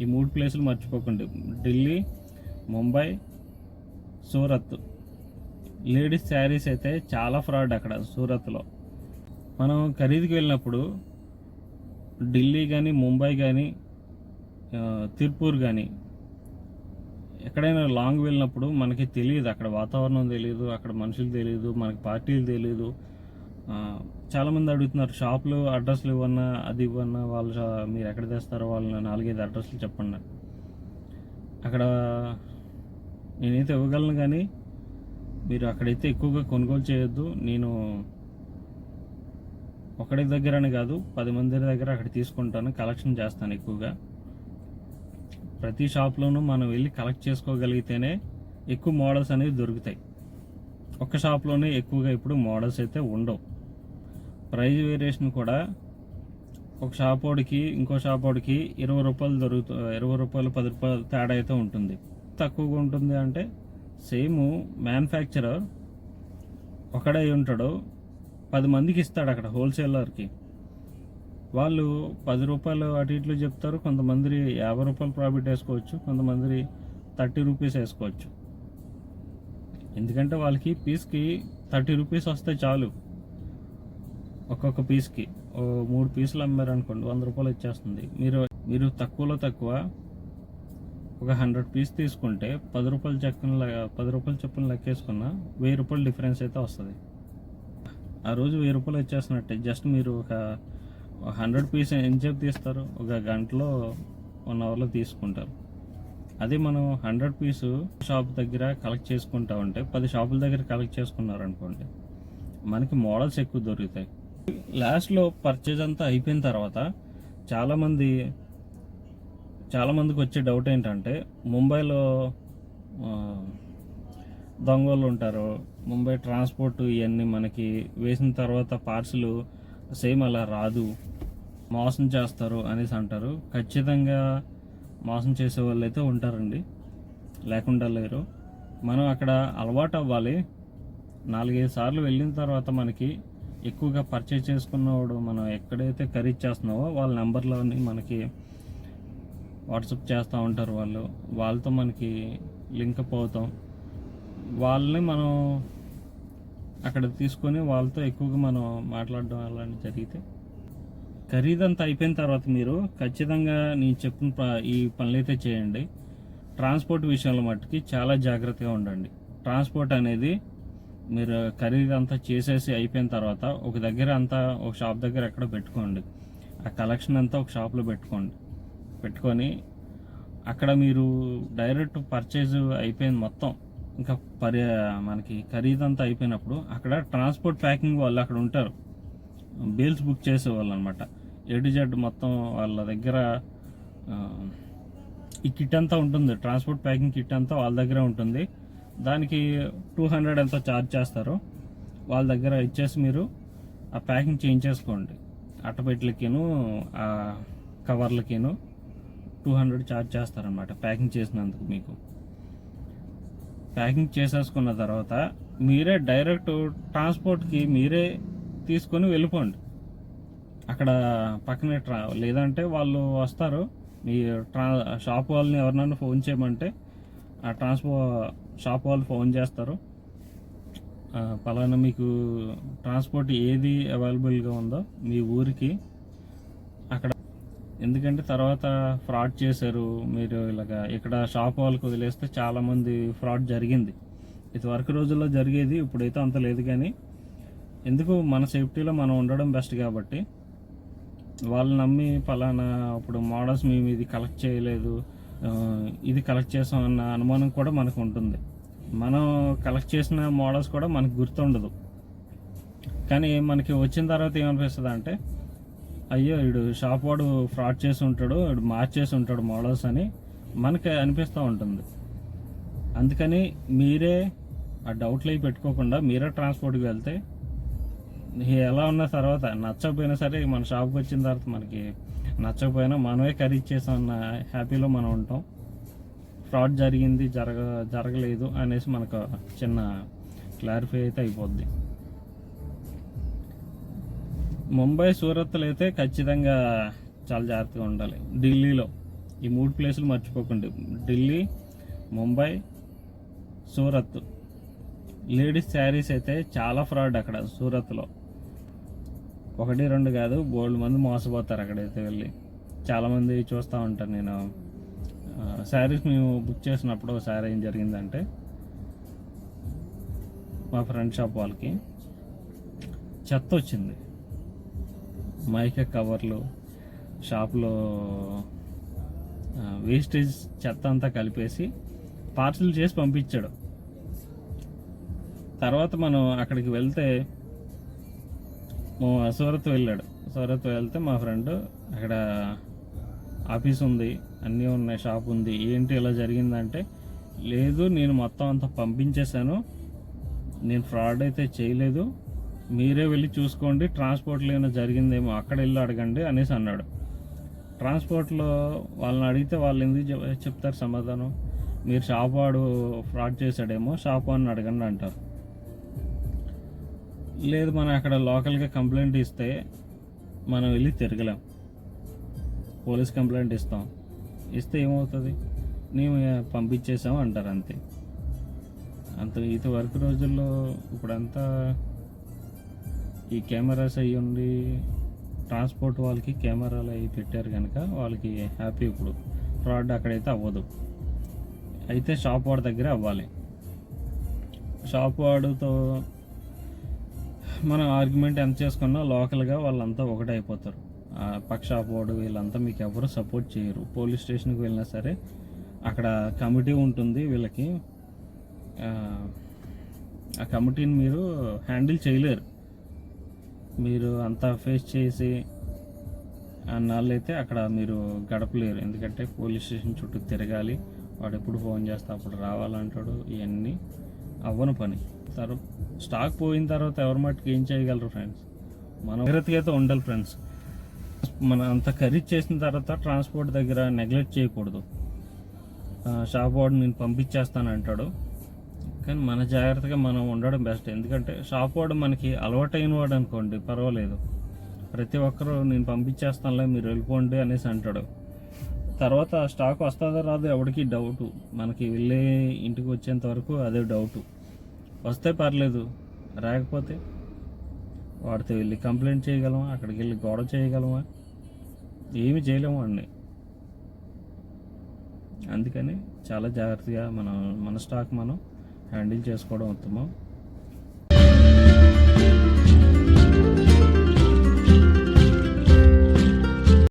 ఈ మూడు ప్లేసులు మర్చిపోకండి. ఢిల్లీ ముంబై సూరత్. లేడీస్ శారీస్ అయితే చాలా ఫ్రాడ్ అక్కడ సూరత్లో. మనం ఖరీదుకి వెళ్ళినప్పుడు ఢిల్లీ కానీ ముంబై కానీ తిరుపూర్ కానీ ఎక్కడైనా లాంగ్ వెళ్ళినప్పుడు మనకి తెలియదు. అక్కడ వాతావరణం తెలియదు అక్కడ మనుషులు తెలియదు మనకి పార్టీలు తెలియదు చాలామంది అడుగుతున్నారు షాపులు అడ్రస్లు ఇవ్వన్నా అది ఇవ్వన్నా వాళ్ళు మీరు ఎక్కడ తెస్తారో వాళ్ళ నాలుగైదు అడ్రస్లు చెప్పండి అక్కడ నేనైతే ఇవ్వగలను కానీ మీరు అక్కడైతే ఎక్కువగా కొనుగోలు చేయొద్దు. నేను ఒకటి దగ్గర అని కాదు పది మంది దగ్గర అక్కడ తీసుకుంటాను కలెక్షన్ చేస్తాను ఎక్కువగా. ప్రతి షాప్లోనూ మనం వెళ్ళి కలెక్ట్ చేసుకోగలిగితేనే ఎక్కువ మోడల్స్ అనేవి దొరుకుతాయి. ఒక్క షాప్లోనే ఎక్కువగా ఇప్పుడు మోడల్స్ అయితే ఉండవు. ప్రైజ్ వేరియేషన్ కూడా ఒక షాప్ వాడికి ఇంకో షాప్ వాడికి ఇరవై రూపాయలు దొరుకుతు ఇరవై రూపాయలు పది రూపాయలు తేడా అయితే ఉంటుంది. తక్కువగా ఉంటుంది అంటే సేమ్ మ్యానుఫ్యాక్చరర్ ఒకడే ఉంటాడు. పది మందికి ఇస్తాడు అక్కడ హోల్సేలర్కి. వాళ్ళు పది రూపాయలు అటు ఇట్లు చెప్తారు. కొంతమంది యాభై రూపాయలు ప్రాఫిట్ వేసుకోవచ్చు. కొంతమంది థర్టీ రూపీస్ వేసుకోవచ్చు. ఎందుకంటే వాళ్ళకి పీస్కి థర్టీ రూపీస్ వస్తే చాలు. ఒక్కొక్క పీస్కి. ఓ మూడు పీసులు అమ్మారు అనుకోండి వంద రూపాయలు ఇచ్చేస్తుంది. మీరు మీరు తక్కువలో తక్కువ ఒక హండ్రెడ్ పీస్ తీసుకుంటే పది రూపాయల చెక్కున పది రూపాయల చెప్పులు లెక్కేసుకున్న వెయ్యి రూపాయలు డిఫరెన్స్ అయితే వస్తుంది. ఆ రోజు వెయ్యి రూపాయలు వచ్చేసినట్టే జస్ట్ మీరు ఒక హండ్రెడ్ పీస్ ఎంతసేపు తీస్తారు? ఒక గంటలో వన్ అవర్లో తీసుకుంటారు. అదే మనం హండ్రెడ్ పీసు షాప్ దగ్గర కలెక్ట్ చేసుకుంటా ఉంటే పది షాపుల దగ్గర కలెక్ట్ చేసుకున్నారు అనుకోండి మనకి మోడల్స్ ఎక్కువ దొరుకుతాయి. లాస్ట్లో పర్చేజ్ అంతా అయిపోయిన తర్వాత చాలామంది చాలామందికి వచ్చే డౌట్ ఏంటంటే ముంబైలో దొంగలు ఉంటారు. ముంబై ట్రాన్స్పోర్ట్ ఇవన్నీ మనకి వేసిన తర్వాత పార్సిలు సేమ్ అలా రాదు. మోసం చేస్తారు అనేసి అంటారు. ఖచ్చితంగా మోసం చేసే వాళ్ళు అయితే ఉంటారండి. లేకుండా లేరు. మనం అక్కడ అలవాటు అవ్వాలి. నాలుగైదు సార్లు వెళ్ళిన తర్వాత మనకి ఎక్కువగా పర్చేజ్ చేసుకున్నవాడు మనం ఎక్కడైతే ఖరీదు చేస్తున్నావో వాళ్ళ నెంబర్లోని మనకి వాట్సాప్ చేస్తూ ఉంటారు వాళ్ళు. వాళ్ళతో మనకి లింకప్ అవుతాం. వాళ్ళని మనం అక్కడ తీసుకొని వాళ్ళతో ఎక్కువగా మనం మాట్లాడడం అలాంటి జరిగితే ఖరీదంతా అయిపోయిన తర్వాత మీరు ఖచ్చితంగా నేను చెప్పిన ప- ఈ పనులైతే చేయండి. ట్రాన్స్పోర్ట్ విషయంలో మట్టుకి చాలా జాగ్రత్తగా ఉండండి. ట్రాన్స్పోర్ట్ అనేది మీరు ఖరీదు అంతా చేసేసి అయిపోయిన తర్వాత ఒక దగ్గర అంతా ఒక షాప్ దగ్గర ఎక్కడ పెట్టుకోండి. ఆ కలెక్షన్ అంతా ఒక షాప్లో పెట్టుకోండి. పెట్టుకొని అక్కడ మీరు డైరెక్ట్ పర్చేజ్ అయిపోయింది మొత్తం. ఇంకా పరి మనకి ఖరీదంతా అయిపోయినప్పుడు అక్కడ ట్రాన్స్పోర్ట్ ప్యాకింగ్ వాళ్ళు అక్కడ ఉంటారు. బేల్స్ బుక్ చేసేవాళ్ళు అనమాట ఏ జెడ్ మొత్తం వాళ్ళ దగ్గర ఈ కిట్ అంతా ఉంటుంది. ట్రాన్స్పోర్ట్ ప్యాకింగ్ కిట్ అంతా వాళ్ళ దగ్గర ఉంటుంది. దానికి టూ హండ్రెడ్ ఎంతో ఛార్జ్ చేస్తారు. వాళ్ళ దగ్గర ఇచ్చేసి మీరు ఆ ప్యాకింగ్ చేయించేసుకోండి అట్టపెట్లకిను ఆ కవర్లకిను టూ హండ్రెడ్ ఛార్జ్ చేస్తారనమాట ప్యాకింగ్ చేసినందుకు మీకు. ప్యాకింగ్ చేసేసుకున్న తర్వాత మీరే డైరెక్ట్ ట్రాన్స్పోర్ట్కి మీరే తీసుకొని వెళ్ళిపోండి. అక్కడ పక్కనే ట్రా లేదంటే వాళ్ళు వస్తారు. మీ ట్రా షాప్ వాళ్ళని ఎవరినైనా ఫోన్ చేయమంటే ఆ ట్రాన్స్పో షాప్ వాళ్ళు ఫోన్ చేస్తారు. పలానా మీకు ట్రాన్స్పోర్ట్ ఏది అవైలబుల్గా ఉందో మీ ఊరికి అక్కడ. ఎందుకంటే తర్వాత ఫ్రాడ్ చేశారు మీరు ఇలాగా. ఇక్కడ షాప్ వాళ్ళకి వదిలేస్తే చాలామంది ఫ్రాడ్ జరిగింది. ఇది వరకు రోజుల్లో జరిగేది ఇప్పుడైతే అంత లేదు కానీ ఎందుకు మన సేఫ్టీలో మనం ఉండడం బెస్ట్ కాబట్టి. వాళ్ళు నమ్మి పలానా ఇప్పుడు మోడల్స్ మేము ఇది కలెక్ట్ చేయలేదు ఇది కలెక్ట్ చేసాం అన్న అనుమానం కూడా మనకు ఉంటుంది. మనం కలెక్ట్ చేసిన మోడల్స్ కూడా మనకు గుర్తుండదు. కానీ మనకి వచ్చిన తర్వాత ఏమనిపిస్తుంది అంటే అయ్యో వీడు షాప్ వాడు ఫ్రాడ్ చేసి ఉంటాడు వీడు మార్చేసి ఉంటాడు మోడల్స్ అని మనకి అనిపిస్తూ ఉంటుంది. అందుకని మీరే ఆ డౌట్లు అవి పెట్టుకోకుండా మీరే ట్రాన్స్పోర్ట్కి వెళ్తే ఎలా ఉన్న తర్వాత నచ్చకపోయినా సరే మన షాప్కి వచ్చిన తర్వాత మనకి నచ్చకపోయినా మనమే ఖరీదు చేసామన్న హ్యాపీలో మనం ఉంటాం. ఫ్రాడ్ జరిగింది జరగ జరగలేదు అనేసి మనకు చిన్న క్లారిఫై అయితే అయిపోద్ది. ముంబై సూరత్లో అయితే ఖచ్చితంగా చాలా జాగ్రత్తగా ఉండాలి. ఢిల్లీలో ఈ మూడు ప్లేసులు మర్చిపోకండి. ఢిల్లీ ముంబై సూరత్ లేడీస్ శారీస్ అయితే చాలా ఫ్రాడ్ అక్కడ సూరత్లో ఒకటి రెండు కాదు బోల్డ్ మంది మోసపోతారు అక్కడైతే వెళ్ళి. చాలామంది చూస్తూ ఉంటాను నేను. శారీస్ మేము బుక్ చేసినప్పుడు ఒకసారి ఏం జరిగిందంటే మా ఫ్రెండ్ షాప్ వాళ్ళకి చెత్త వచ్చింది. మైక కవర్లు షాప్లో వేస్టేజ్ చెత్త అంతా కలిపేసి పార్సిల్ చేసి పంపించాడు. తర్వాత మనం అక్కడికి వెళ్తే సూరత్ వెళ్ళాడు. సూరత్ వెళ్తే మా ఫ్రెండ్ అక్కడ ఆఫీస్ ఉంది అన్నీ ఉన్నాయి షాప్ ఉంది. ఏంటి ఇలా జరిగిందంటే లేదు నేను మొత్తం అంతా పంపించేశాను. నేను ఫ్రాడ్ అయితే చేయలేదు. మీరే వెళ్ళి చూసుకోండి ట్రాన్స్పోర్ట్లో ఏమైనా జరిగిందేమో అక్కడ వెళ్ళి అడగండి అనేసి అన్నాడు. ట్రాన్స్పోర్ట్లో వాళ్ళని అడిగితే వాళ్ళు ఎందుకు చెప్తారు సమాధానం? మీరు షాప్ వాడు ఫ్రాడ్ చేశాడేమో షాప్ వాడిని అడగండి అంటారు. లేదు మనం అక్కడ లోకల్గా కంప్లైంట్ ఇస్తే మనం వెళ్ళి తిరగలేం. పోలీస్ కంప్లైంట్ ఇస్తాం. ఇస్తే ఏమవుతుంది? మేము పంపించేసాం అంటారు అంతే. అంత ఇది వరకు రోజుల్లో ఇప్పుడంతా ఈ కెమెరాస్ అయ్యి ఉండి ట్రాన్స్పోర్ట్ వాళ్ళకి కెమెరాలు అవి పెట్టారు కనుక వాళ్ళకి హ్యాపీ ఇప్పుడు. ఫ్రాడ్ అక్కడైతే అవ్వదు. అయితే షాప్ వాడి దగ్గర అవ్వాలి. షాప్ వాడుతో మనం ఆర్గ్యుమెంట్ ఎంత చేసుకున్నా లోకల్గా వాళ్ళంతా ఒకటే అయిపోతారు. ఆ వీళ్ళంతా మీకు ఎవరు సపోర్ట్ చేయరు. పోలీస్ స్టేషన్కి వెళ్ళినా సరే అక్కడ కమిటీ ఉంటుంది వీళ్ళకి. ఆ, ఆ కమిటీని మీరు హ్యాండిల్ చేయలేరు. మీరు అంతా ఫేస్ చేసి అన్నాళ్ళు అయితే అక్కడ మీరు గడపలేరు. ఎందుకంటే పోలీస్ స్టేషన్ చుట్టూ తిరగాలి. వాడు ఎప్పుడు ఫోన్ చేస్తే అప్పుడు రావాలంటాడు. ఇవన్నీ అవ్వని పని. తర్వాత స్టాక్ పోయిన తర్వాత ఎవరి మట్టుకు ఏం చేయగలరు ఫ్రెండ్స్? మనం జాగ్రత్తగా అయితే ఉండాలి ఫ్రెండ్స్. మనం అంత ఖరీదు చేసిన తర్వాత ట్రాన్స్పోర్ట్ దగ్గర నెగ్లెక్ట్ చేయకూడదు. షాప్ వాడు నేను పంపించేస్తాను అంటాడు. కానీ మన జాగ్రత్తగా మనం ఉండడం బెస్ట్. ఎందుకంటే షాప్ వాడు మనకి అలవాటైన వాడు అనుకోండి పర్వాలేదు. ప్రతి ఒక్కరూ నేను పంపించేస్తానులే మీరు వెళ్ళిపోండి అనేసి అంటాడు. తర్వాత స్టాక్ వస్తుందో రాదో ఎవరికి డౌట్. మనకి వెళ్ళే ఇంటికి వచ్చేంత వరకు అదే డౌటు. వస్తే పర్లేదు రాకపోతే వాడితో వెళ్ళి కంప్లైంట్ చేయగలమా? అక్కడికి వెళ్ళి గొడవ చేయగలమా? ఏమి చేయలేము అండి అందుకని చాలా జాగ్రత్తగా మనం మన స్టాక్ మనం హ్యాండిల్ చేసుకోవడం ఉత్తమం.